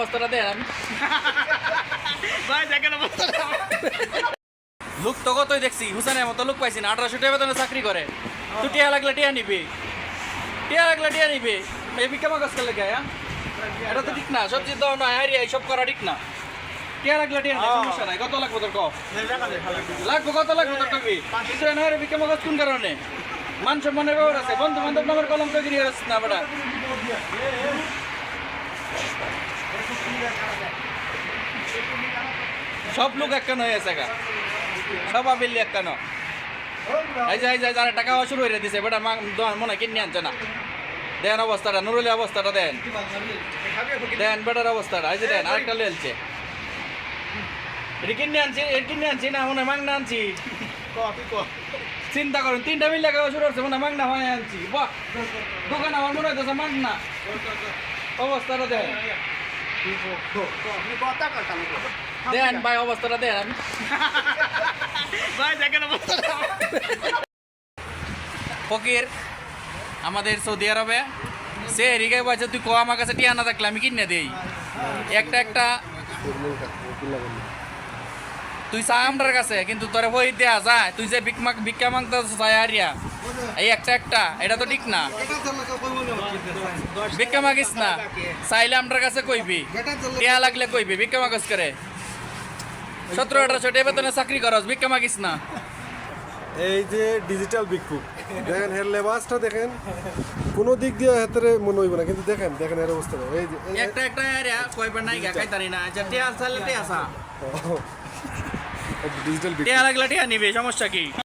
অবস্থাটা দেন। ভাই দেখেন অবস্থাটা লোক তো কতই দেখছি হুসেনের মতো লোক পাইছি না। আঠারোশো টাকা বেতনে চাকরি করে। তুই টিয়া লাগলে টিয়া নিবি। টিয়া লাগলে টিয়া নিবি। এই বিকামা গাছ করলে গায়ে এটা তো ঠিক না সবজি দাও না হারি এইসব করা ঠিক না। টিয়া লাগলে টিয়া নিবি সমস্যা নাই। কত লাগবো তোর কফ লাগবো কত লাগবো তোর কবি? কিন্তু না হারি বিকামা গাছ কোন কারণে? মান সম্মানের ব্যাপার আছে। বন্ধু বান্ধব নামের কলম তো গিয়ে আসছে না বেটা। সব লোক একখান হয়ে আছে সব আবিল্লি একখান এই যে এই যে যারা টাকা শুরু হয়ে দিছে বেটা মনে কিনে আনছে না। দেন অবস্থাটা নুরুলি অবস্থাটা দেন। দেন, বেটার অবস্থাটা, এই যে দেন, আরেকটা লেলছে এটা কিনে আনছি, এটা কিনে আনছি না, মনে মাংনা আনছি। চিন্তা করুন, তিনটা মিল লাগা শুরু হচ্ছে, মনে মাংনা হয় আনছি। বাহ! দোকান আমার মনে হইতেছে মাংনা। অবস্থাটা দেন। দেন ভাই অবস্থাটা দেন। ভাই দেখেন অবস্থাটা ফকির আমাদের সৌদি আরবে সে এরিকে বলছে তুই ক আমার কাছে টিয়া না থাকলে আমি কিনে দেই? একটা একটা। তুই চা আমরার কাছে কিন্তু তোরে বই দেয়া যায় তুই যে ভিক্ষা ভিক্ষা মাংতে চাই আরিয়া। এই একটা একটা এটা তো ঠিক না। ভিক্ষা মাগিস না। চাইলে আমরার কাছে কইবি। টিয়া লাগলে কইবি ভিক্ষা মাগস করে। সতেরো আঠারোশো টাকা বেতনে চাকরি করস ভিক্ষা মাগিস না। এই যে ডিজিটাল বিক্ষুব দেখেন এর লেবাসটা দেখেন কোনো দিক দিয়ে হাতের মনে হইব না কিন্তু দেখেন দেখেন এর অবস্থা। এই যে একটা একটা আরিয়া কইবার নাই গা খাইতারি না। টিয়া চাইলে টিয়া চা ডিজিটাল টিয়া লাগলে টিয়া নিবে সমস্যা কি?